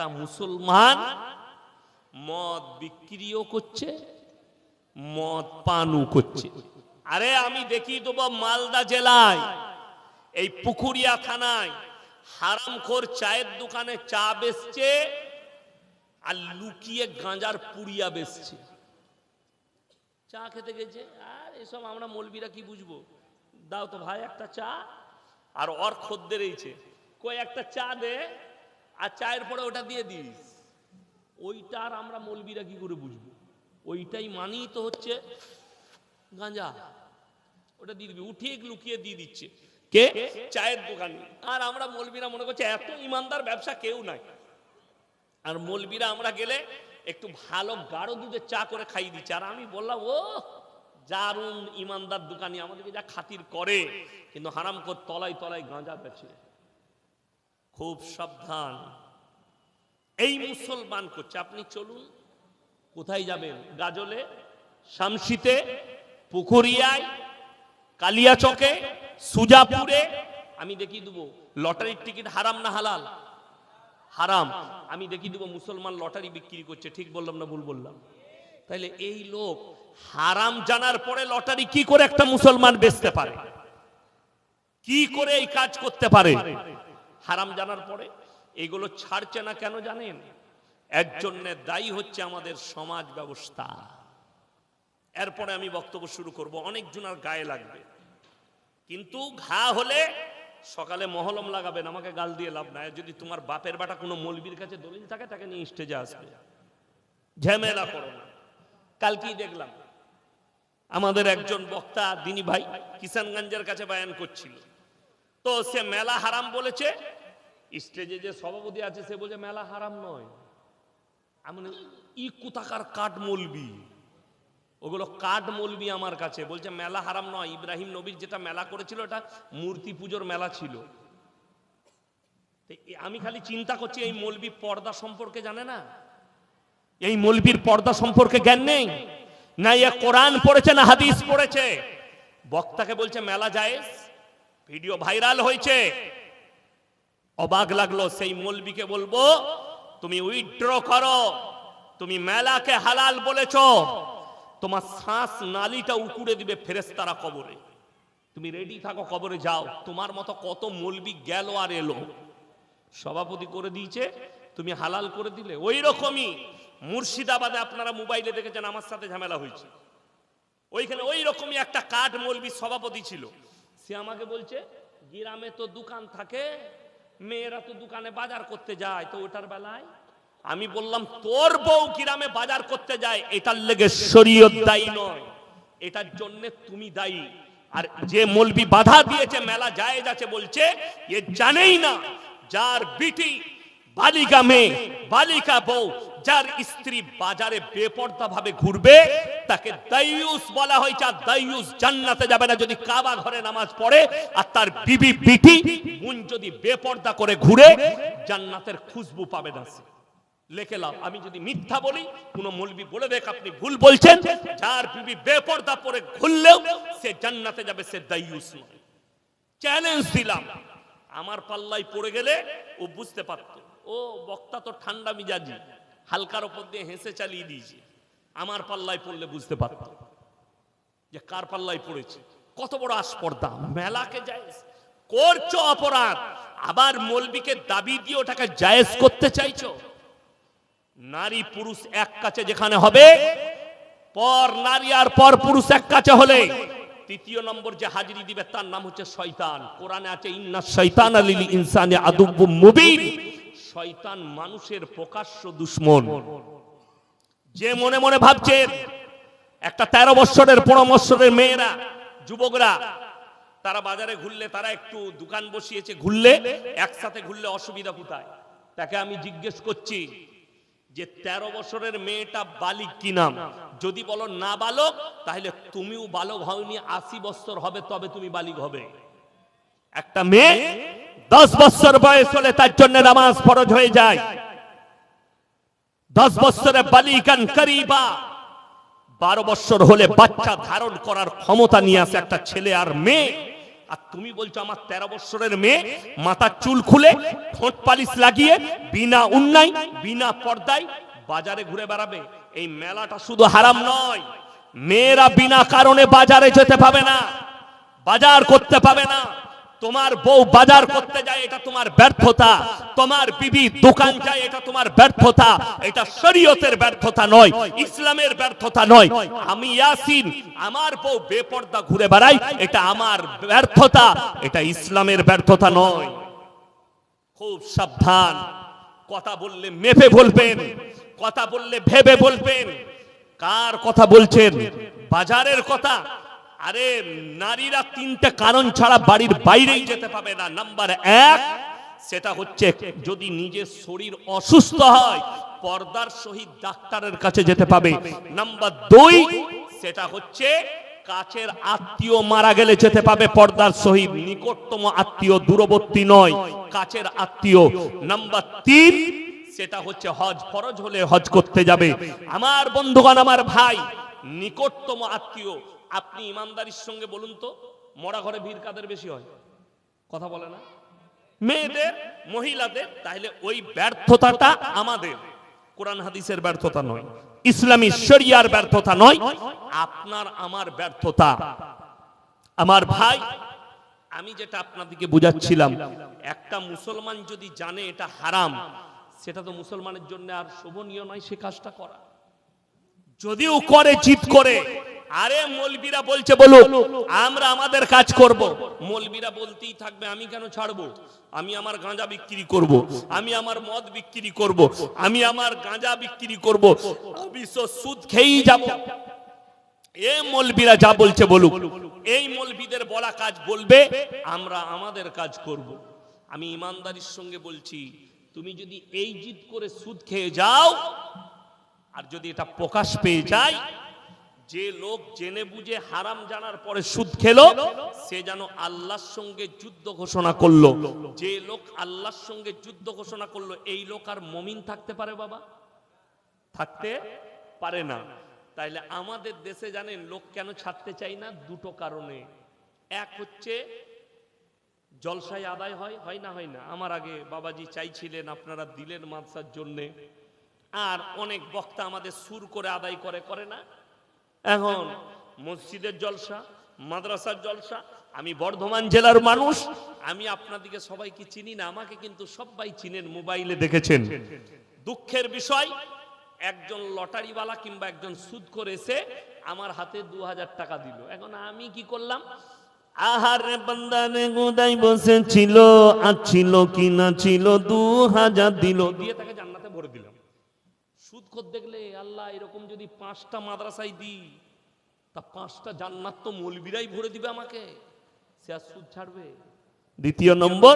একটা মুসলমান, মদ বিক্রিও করছে, মদ পানও করছে। আরে আমি দেখি দেবো মালদা জেলায়, এই পুকুরিয়া থানায় হারামখোর চায়ের দোকানে চা বেচছে আর লুকিয়ে গাঁজার পুড়িয়া বেচছে। চা খেতে গেছে, আর এসব আমরা মলবিরা কি বুঝব? দাও তো ভাই একটা চা, আর ওর খদ্দের এইছে কই একটা চা দে। আর চায়ের পরে ওটা দিয়ে দিস। ওইটা আর আমরা মলবিরা কি করে বুঝব? ওইটাই মানেই তো হচ্ছে গাঁজা। ওটা দিয়ে দিবি। উঠিয়ে লুকিয়ে দিয়ে দিচ্ছে। কে? চায়ের দোকানে। আর আমরা মলবিরা মনে করছে এত ইমানদার ব্যবসা কেউ নাই। আর মলবিরা আমরা গেলে একটু ভালো গাঢ় দুধের চা করে খাইয়ে দিচ্ছে। আর আমি বললাম, ও, দারুণ ইমানদার দোকানি আমাদেরকে যা খাতির করে। কিন্তু হারাম কর তলায় তলায় গাঁজা বেছে খুব সাবধান। এই মুসলমান করছে। আপনি চলুন, কোথায় যাবেন? গাজলে শামসিতে পুকুরিয়ায় কালিয়াচকে, সুজাপুরে। আমি দেখিয়ে দেবো, লটারির টিকিট হারাম না হালাল? হারাম। আমি দেখিয়ে দেবো, মুসলমান লটারি বিক্রি করছে। ঠিক বললাম না ভুল বললাম? তাইলে এই লোক হারাম জানার পরে লটারি কি করে একটা মুসলমান বেচতে পারে? কি করে এই কাজ করতে পারে? হারাম জানার পরে এগুলো ছাড়ছে না কেন জানেন? এর জন্য দায়ী হচ্ছে আমাদের সমাজ ব্যবস্থা। এরপরে আমি বক্তব্য শুরু করব, অনেক জনার গায়ে লাগবে। কিন্তু ঘা হলে সকালে মহলম লাগাবেন, আমাকে গাল দিয়ে লাভ নাই। যদি তোমার বাপের বাটা কোনো মলবির কাছে দলিল থাকে, তাকে নিয়ে স্টেজে আসবে। ঝামেলা করো না। কালকেই দেখলাম, আমাদের একজন বক্তা, দিনী ভাই, কিষানগঞ্জের কাছে বায়ান করছিল। তো সে মেলা হারাম বলেছে। স্টেজে যে সভাপতি আছে, সে বলছে, মেলা হারাম নয়। আমি ই কোথাকার কাঠ মলবি? ওগুলো কাঠ মলবি আমার কাছে। বলছে, মেলা হারাম নয়। ইব্রাহিম নবীর যেটা মেলা করেছিল ওটা মূর্তি পুজোর মেলা ছিল। আমি খালি চিন্তা করছি, এই মলবি পর্দা সম্পর্কে জানে না? এই মলবির পর্দা সম্পর্কে জ্ঞান নেই? না ইয়ে কোরআন পড়েছে, না হাদিস পড়েছে? বক্তাকে বলছে, মেলা জায়েজ? ভিডিও ভাইরাল হয়েছে। অবাক লাগল, সেই মলবিকে বলব, তুমি উইথড্র করো, তুমি মেলাকে হালাল বলেছ, তোমার শ্বাস নালিটা উকুড়ে দিবে ফেরেস্তারা কবরে। তুমি রেডি থাকো, কবরে যাও। তোমার মতো কত মলবি গেল আর এলো। সভাপতি করে দিয়েছে, তুমি হালাল করে দিলে। ওই রকমই মুর্শিদাবাদে আপনারা মোবাইলে দেখেছেন, আমার সাথে ঝামেলা হয়েছে। ওইখানে ওই রকমই একটা কাঠ মলবি সভাপতি ছিল। সে আমাকে বলছে, গ্রামে তো দোকান থাকে, মেয়েরা তো দোকানে বাজার করতে যায়, তো ওটার বেলায়? আমি বললাম, তোর বউ গ্রামে বাজার করতে যায়, এটার লেগে শরীয়ত দায়ী নয়, এটার জন্য তুমি দায়ী। আর যে মলবি বাধা দিয়েছে, মেলা জায়েজ আছে, বলছে, এ জানেই না, যার বিটি বালিকা মেয়ে, বালিকা বউ, যার স্ত্রী বাজারে বেপর্দা ভাবে ঘুরবে, তাকে দাইয়ুস বলা হয়েছে আর দাইয়ুস জান্নাতে যাবে না। যদি কাবা ঘরে নামাজ পড়ে, আর তার বিবি বিটি বোন যদি বেপর্দা করে ঘুরে, জান্নাতের খুশবু পাবে না লেখে লাও, আমি যদি মিথ্যা বলি, কোন মৌলবি বলে দেখ, আপনি ভুল বলছেন। যার বিবি বেপর্দা পরে ঘুরলেও, সে জান্নাতে যাবে, সে দাইয়ুস চ্যালেঞ্জ দিলাম। আমার পাল্লাই পড়ে গেলে ও বুঝতে পারত। ও বক্তা তো ঠান্ডা মিজাজি, হালকার ওপর দিয়ে হেসে চালিয়ে দিয়েছে। আমার পাল্লায় পড়লে বুঝতে পারত যে কার পাল্লায় পড়েছে। কত বড় আস্পর্ধা। মেলাকে জায়েজ। করছ অপরাধ। আবার মলবিকে দাবি দিয়ে ওটাকে জায়েজ করতে চাইছো? নারী পুরুষ এক কাছে যেখানে হবে, পর নারী আর পর পুরুষ এক কাছে হলে তৃতীয় নম্বর যে হাজিরি দিবে তার নাম হচ্ছে শয়তান। কোরআনে আছে, ইন্না শয়তান আলিল ইনসানে আদুব্বুম মুবিন। শয়তান মানুষের প্রকাশ্য দুশ্মন। যে মনে মনে ভাবছেন একটা তেরো বৎসরের পনেরো মেয়েরা, যুবকরা, তারা বাজারে ঘুরলে, তারা একটু দোকান বসিয়েছে, ঘুরলে, একসাথে ঘুরলে অসুবিধা কোথায়? তাকে আমি জিজ্ঞেস করছি যে, তেরো বছরের মেয়েটা বালিক কি নাম? যদি বলো না বালক, তাহলে তুমিও বালক হওনি, আশি বছর হবে, তবে তুমি বালিক হবে। একটা মেয়ে দশ বছর বয়স হলে তার জন্য নামাজ ফরজ হয়ে যায়। দশ বছরে বালিকান করিবা। বারো বছর হলে বাচ্চা ধারণ করার ক্ষমতা নিয়ে আসে একটা ছেলে আর মেয়ে। আর তুমি বলছো আমার তেরো বছরের মেয়ে, মাথার চুল খুলে ঠোঁট পালিশ লাগিয়ে বিনা উন্নাই বিনা পর্দায় বাজারে ঘুরে বেড়াবে। এই মেলাটা শুধু হারাম নয়, মেয়েরা বিনা কারণে বাজারে যেতে পাবে না, বাজার করতে পাবে না। তোমার বউ বাজার করতে যায়, এটা তোমার ব্যর্থতা। তোমার বিবি দোকান যায়, এটা তোমার ব্যর্থতা। এটা শরীয়তের ব্যর্থতা নয়, ইসলামের ব্যর্থতা নয়। আমি ইয়াসিন, আমার বউ বেপর্দা ঘুরে বেড়াই এটা আমার ব্যর্থতা, এটা ইসলামের ব্যর্থতা নয়। খুব সাবধান, কথা বললে মেপে বলবেন, কথা বললে ভেবে বলবেন। কার কথা বলছেন? বাজারের কথা। আরে, নারীরা তিনটে কারণ ছাড়া বাড়ির বাইরেই যেতে পাবে না। নাম্বার এক, সেটা হচ্ছে যদি নিজের শরীর অসুস্থ হয়, পর্দার সহিত ডাক্তারের কাছে যেতে পাবে। নাম্বার দুই, সেটা হচ্ছে কাছের আত্মীয় মারা গেলে যেতে পাবে পর্দার সহিত। নিকটতম আত্মীয় দূরবর্তী নয়, কাছের আত্মীয়। নাম্বার তিন, সেটা হচ্ছে হজ ফরজ হলে হজ করতে যাবে। আমার বন্ধুগণ, আমার ভাই, নিকটতম আত্মীয় আপনি ইমানদারির সঙ্গে বলুন তো, মরা ঘরে ভিড় কাদের বেশি হয়? কথা বলে না? মেয়েদের, মহিলাদের, তাহলে ওই ব্যর্থতাটা আমাদের। কোরআন হাদিসের ব্যর্থতা নয়, ইসলামী শরিয়ার ব্যর্থতা নয়, আপনার আমার ব্যর্থতা। আমার ভাই, আমি যেটা আপনাদেরকে বুঝাচ্ছিলাম, একটা মুসলমান যদি জানে এটা হারাম, সেটা তো মুসলমানের জন্য আর শোভনীয় নয় সে কাজটা করা। যদিও করে জিত করে আরে মলবিরা বলছে, বলুক, আমরা আমাদের কাজ করব। মলবিরা বলতেই থাকবে, আমি কেন ছাড়বো? আমি আমার গাঁজা বিক্রি করব, আমি আমার মদ বিক্রি করব, আমি আমার গাঁজা বিক্রি করব আমি সুদ খেয়েই যাব। এ মলবিরা যা বলছে, বলুক। এই মলবিদের বলা কাজ বলবে, আমরা আমাদের কাজ করব। আমি ইমানদারির সঙ্গে বলছি, তুমি যদি এই জিদ করে সুদ খেয়ে যাও, আর যদি এটা প্রকাশ পেয়ে যায় যে লোক জেনে বুঝে হারাম জানার পরে সুদ খেলো, সে যেন আল্লাহর সঙ্গে যুদ্ধ ঘোষণা করল। যে লোক আল্লাহর সঙ্গে যুদ্ধ ঘোষণা করল, এই লোক আর মমিন থাকতে পারে বাবা? থাকতে পারে না। তাইলে আমাদের দেশে জানেন, লোক কেন ছাড়তে চাই না? দুটো কারণে। এক হচ্ছে, জলসায় আদায় হয় হয় না হয় না? আমার আগে বাবাজি চাইছিলেন আপনারা দিলেন মাদ্রাসার জন্যে। আর অনেক বক্তা আমাদের সুর করে আদায় করে করে না? এখন মসজিদের জলসা, মাদ্রাসার জলসা, আমি বর্ধমান জেলার মানুষ, আমি আপনাদিকে সবাইকে চিনি না, আমাকে কিন্তু সবাই চিনেন, মোবাইলে দেখেছেন। দুঃখের বিষয়, একজন লটারিওয়ালা কিংবা একজন সুদ করে এসে আমার হাতে দু হাজার টাকা দিল। এখন আমি কি করলাম? আহারে বান্দারে গোদাই বসেছিল আর ছিল কি না ছিল, দু হাজার দিল। দিয়ে তাকে দিলাম সুদ দেখলে আল্লাহ এরকম যদি পাঁচটা মাদ্রাসায় দিই তা পাঁচটা জান্নাত তো মৌলবিরাই ভরে দিবে আমাকে। সে আর সুদ ছাড়বে। দ্বিতীয় নম্বর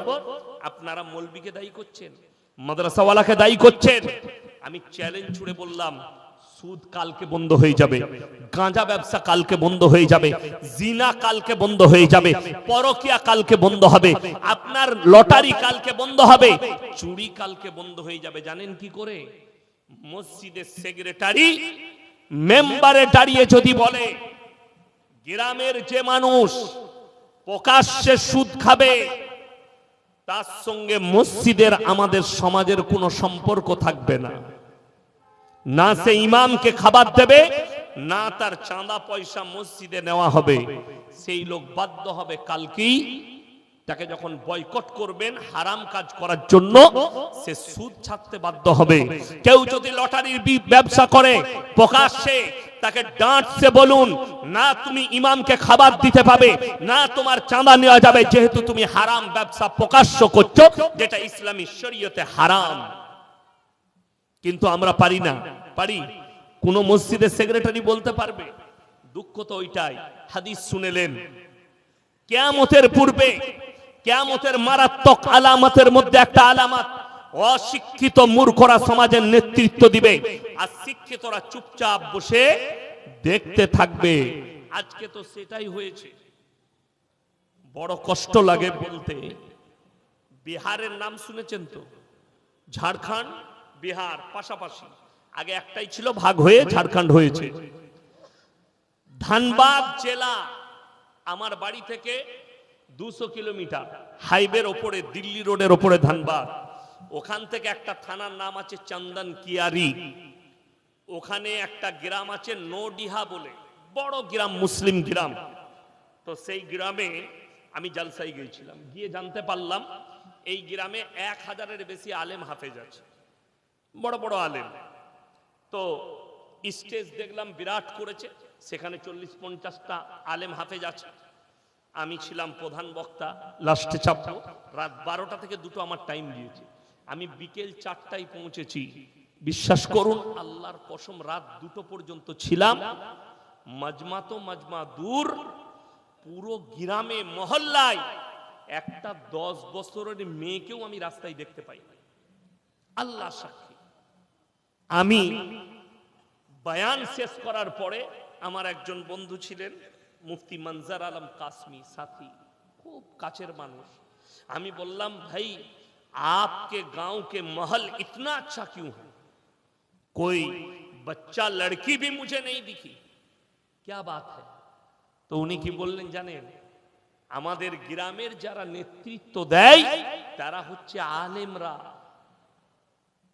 আপনারা মৌলবিকে দায়ী করছেন মাদ্রাসাওয়ালাকে দায়ী করছেন। আমি চ্যালেঞ্জ ছুড়ে বললাম সুদ কালকে বন্ধ হয়ে যাবে গাঁজা ব্যবসা কালকে বন্ধ হয়ে যাবে জিনা কালকে বন্ধ হয়ে যাবে পরকিয়া কালকে বন্ধ হবে আপনার লটারি কালকে বন্ধ হবে চুরি কালকে বন্ধ হয়ে যাবে জানেন কি করে? মসজিদের সেক্রেটারি মেম্বারে দাঁড়িয়ে যদি বলে, গ্রামের যে মানুষ প্রকাশ্যে সুদ খাবে, তার সঙ্গে মসজিদের আমাদের সমাজের কোনো সম্পর্ক থাকবে না। না সে ইমামকে খাবার দেবে, না তার চাঁদা পয়সা মসজিদে নেওয়া হবে। সেই লোক বাধ্য হবে কালকেই তাকে যখন বয়কট করবেন, হারাম কাজ করার জন্য, সে সুদ ছাড়তে বাধ্য হবে। কেউ যদি লটারির ব্যবসা করে, প্রকাশ্যে তাকে ডাঁটছে বলুন, না, তুমি ইমামকে খাবার দিতে পাবে, না, তোমার চাঁদা নেওয়া যাবে, যেহেতু তুমি হারাম ব্যবসা প্রকাশ্য করছ, যেটা ইসলামী শরীয়তে হারাম। কিন্তু আমরা পারি না। পারি? কোন মসজিদের সেক্রেটারি বলতে পারবে? দুঃখ তো ওইটাই। হাদিস শুনেলেন কেয়ামতের পূর্বে কেয়ামতের মারাত্মক আলামতের মধ্যে একটা আলামত, অশিক্ষিত মূর্খরা সমাজের নেতৃত্ব দিবে, আর শিক্ষিতরা চুপচাপ বসে দেখতে থাকবে। আজকে তো সেটাই হয়েছে। বড় কষ্ট লাগে বলতে। বিহারের নাম শুনেছেন তো? ঝাড়খণ্ড, বিহার পাশাপাশি। আগে একটাই ছিল, ভাগ হয়ে ঝাড়খণ্ড হয়েছে। ধানবাদ জেলা আমার বাড়ি থেকে দুশো কিলোমিটার। হাইওয়ের ওপরে, দিল্লি রোডের ওপরে ধানবাদ। ওখান থেকে একটা থানার নাম আছে চন্দন কিয়ারি। ওখানে একটা গ্রাম আছে নোডিহা বলে। বড় গ্রাম, মুসলিম গ্রাম। তো সেই গ্রামে আমি জালসাই গিয়েছিলাম। গিয়ে জানতে পারলাম, এই গ্রামে এক হাজারের বেশি আলেম হাফেজ আছে। বড় বড় আলেম। তো স্টেজ দেখলাম, বিরাট করেছে। সেখানে চল্লিশ পঞ্চাশটা আলেম হাফেজ আছে। আমি ছিলাম প্রধান বক্তা। লাস্টে চাপবো রাত বারোটা থেকে দুটো আমার টাইম দিয়েছে। আমি বিকেল চারটায় পৌঁছেছি। বিশ্বাস করুন। আল্লাহর কসম রাত দুটো পর্যন্ত ছিলাম। মাজমা তো মাজমা দূর পুরো গ্রামে মহল্লায় একটা দশ বছরের মেয়েকেও আমি রাস্তায় দেখতে পাই। আল্লাহ সাক্ষী। আমি বয়ান শেষ করার পরে আমার একজন বন্ধু ছিলেন মুফতি মনজার আলম কাসমি সাথী খুব কাছের মানুষ আমি বললাম ভাই आपके गांव के महल इतना अच्छा क्यों है कोई बच्चा लड़की भी मुझे नहीं दिखी क्या बात है তো উনি কি বললেন জানেন আমাদের গ্রামের যারা নেতৃত্ব দেয় তারা হচ্ছে আলেমরা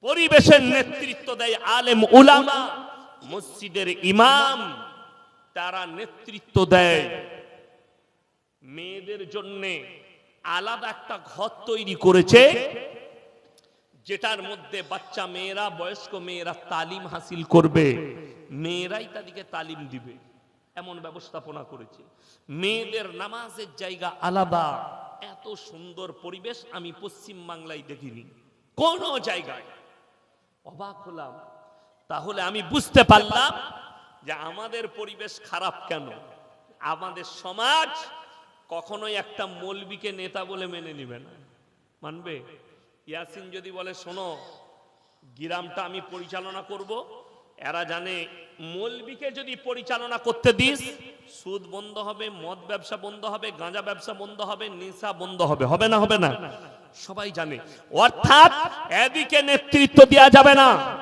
পরিবেশের নেতৃত্ব দেয় আলেম উলামা মসজিদের ইমাম তারা নেতৃত্ব দেয়। মেয়েদের জন্য আলাদা একটা ঘর তৈরি করেছে, যেটার মধ্যে বাচ্চা মেয়েরা, বয়স্ক মেয়েরা তালিম হাসিল করবে। মেয়েরাই তাদেরকে তালিম দিবে, এমন ব্যবস্থাপনা করেছে। মেয়েদের নামাজের জায়গা আলাদা। এত সুন্দর পরিবেশ আমি পশ্চিম বাংলায় দেখিনি। কোন জায়গায়। অবাক হলাম। তাহলে আমি বুঝতে পারলাম যে আমাদের পরিবেশ খারাপ কেন? আমাদের সমাজ কখনোই একটা মৌলবীকে নেতা বলে মেনে নিবে না। মানবে? ইয়াসিন যদি বলে, শোনো, গ্রামটা আমি পরিচালনা করব। এরা জানে মৌলবীকে যদি পরিচালনা করতে দিস, সুদ বন্ধ হবে, মদ ব্যবসা বন্ধ হবে, গাঁজা ব্যবসা বন্ধ হবে, নেশা বন্ধ হবে। হবে না হবে না? সবাই জানে। অর্থাৎ এদিকে নেতৃত্ব দেওয়া যাবে না।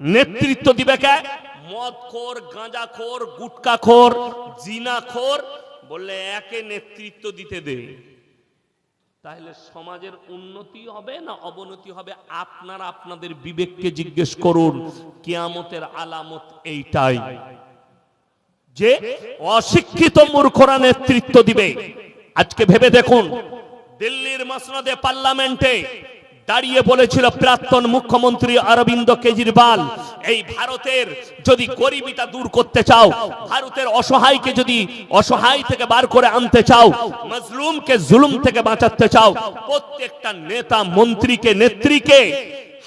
নেতৃত্ব দিবে কে? মদ খোর গাঁজা খোর গুটকা খোর জিনা খোর বললে একে নেতৃত্ব দিতে দে। তাহলে সমাজের উন্নতি হবে না অবনতি হবে? আপনারা আপনাদের বিবেককে জিজ্ঞেস করুন, কিয়ামতের আলামত এইটাই। যে অশিক্ষিত মূর্খরা নেতৃত্ব দিবে। আজকে ভেবে দেখুন, দিল্লির মসনদে পার্লামেন্টে দাঁড়িয়ে বলেছিল প্রাক্তন মুখ্যমন্ত্রী অরবিন্দ কেজরিওয়াল, এই ভারতের যদি গরিবিটা দূর করতে চাও, ভারতের অসহায়কে যদি অসহায় থেকে বার করে আনতে চাও, মজলুমকে জুলুম থেকে বাঁচাতে চাও, প্রত্যেকটা নেতা মন্ত্রীকে, নেত্রীকে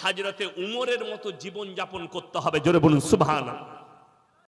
হাজরতে উমরের মতো জীবন যাপন করতে হবে। জোরে বলুন, সুবহানাল্লাহ।